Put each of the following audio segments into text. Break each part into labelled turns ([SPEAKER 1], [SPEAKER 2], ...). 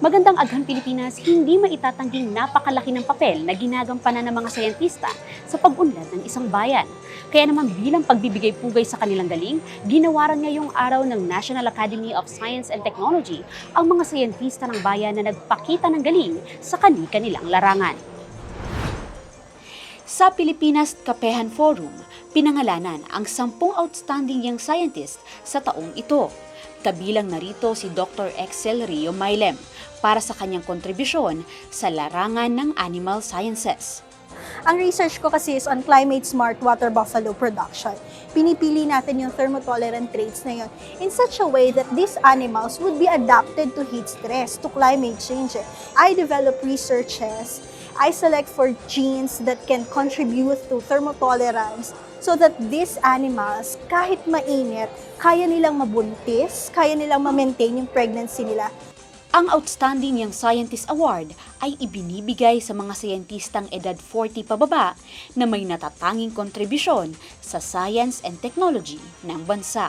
[SPEAKER 1] Magandang Agham Pilipinas, hindi maitatangging napakalaki ng papel na ginagampanan ng mga sayentista sa pag-unlad ng isang bayan. Kaya naman bilang pagbibigay pugay sa kanilang galing, ginawaran ngayong araw ng National Academy of Science and Technology ang mga sayentista ng bayan na nagpakita ng galing sa kani-kanilang larangan. Sa Pilipinas Kapehan Forum, pinangalanan ang sampung outstanding young scientist sa taong ito. Kabilang narito si Dr. Excel Rio Mailem para sa kanyang kontribusyon sa larangan ng animal sciences.
[SPEAKER 2] Ang research ko kasi is on climate smart water buffalo production. Pinipili natin yung thermotolerant traits na yun in such a way that these animals would be adapted to heat stress, to climate change. I develop researches, I select for genes that can contribute to thermotolerance so that these animals, kahit mainit, kaya nilang mabuntis, kaya nilang ma-maintain yung pregnancy nila
[SPEAKER 1] Ang Outstanding Young Scientist Award ay ibinibigay sa mga sayentistang edad 40 pababa na may natatanging kontribusyon sa science and technology ng bansa.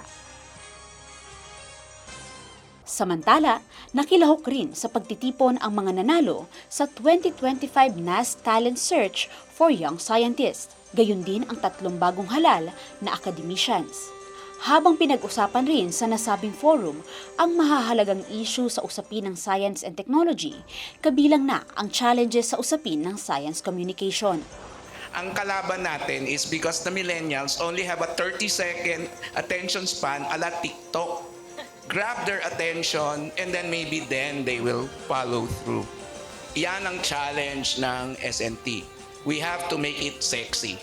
[SPEAKER 1] Samantala, nakilahok rin sa pagtitipon ang mga nanalo sa 2025 NAS Talent Search for Young Scientists. Gayun din ang tatlong bagong halal na academicians. Habang pinag-usapan rin sa nasabing forum ang mahahalagang issue sa usapin ng science and technology, kabilang na ang challenges sa usapin ng science communication.
[SPEAKER 3] Ang kalaban natin is because the millennials only have a 30 second attention span ala TikTok. Grab their attention and then maybe then they will follow through. Yan ang challenge ng SNT. We have to make it sexy.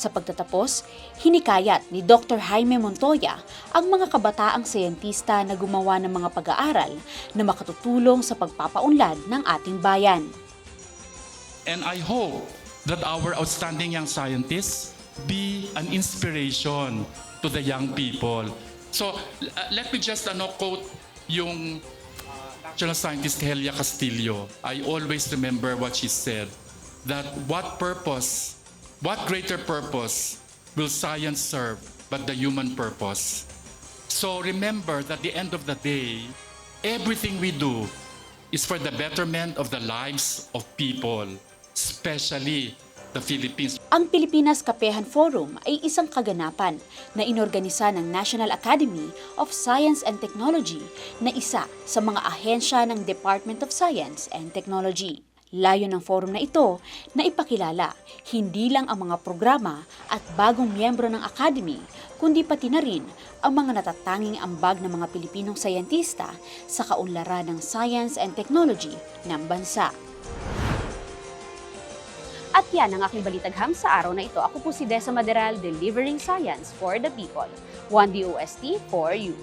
[SPEAKER 1] Sa pagtatapos, hinikayat ni Dr. Jaime Montoya ang mga kabataang siyentista na gumawa ng mga pag-aaral na makatutulong sa pagpapaunlad ng ating bayan.
[SPEAKER 4] And I hope that our outstanding young scientists be an inspiration to the young people. So uh, let me just ano, quote yung uh, national scientist Helia Castillo. I always remember what she said, that what purpose, what greater purpose will science serve but the human purpose? So remember that at the end of the day, everything we do is for the betterment of the lives of people, especially the Philippines.
[SPEAKER 1] Ang Pilipinas Kapehan Forum ay isang kaganapan na inorganisa ng National Academy of Science and Technology na isa sa mga ahensya ng Department of Science and Technology. Layo ng forum na ito na ipakilala hindi lang ang mga programa at bagong miyembro ng Academy, kundi pati na rin ang mga natatanging ambag ng mga Pilipinong sayentista sa kaunlaran ng science and technology ng bansa. At yan ang aking balitagham sa araw na ito. Ako po si Desa Maderal, delivering science for the people. 1DOST for you.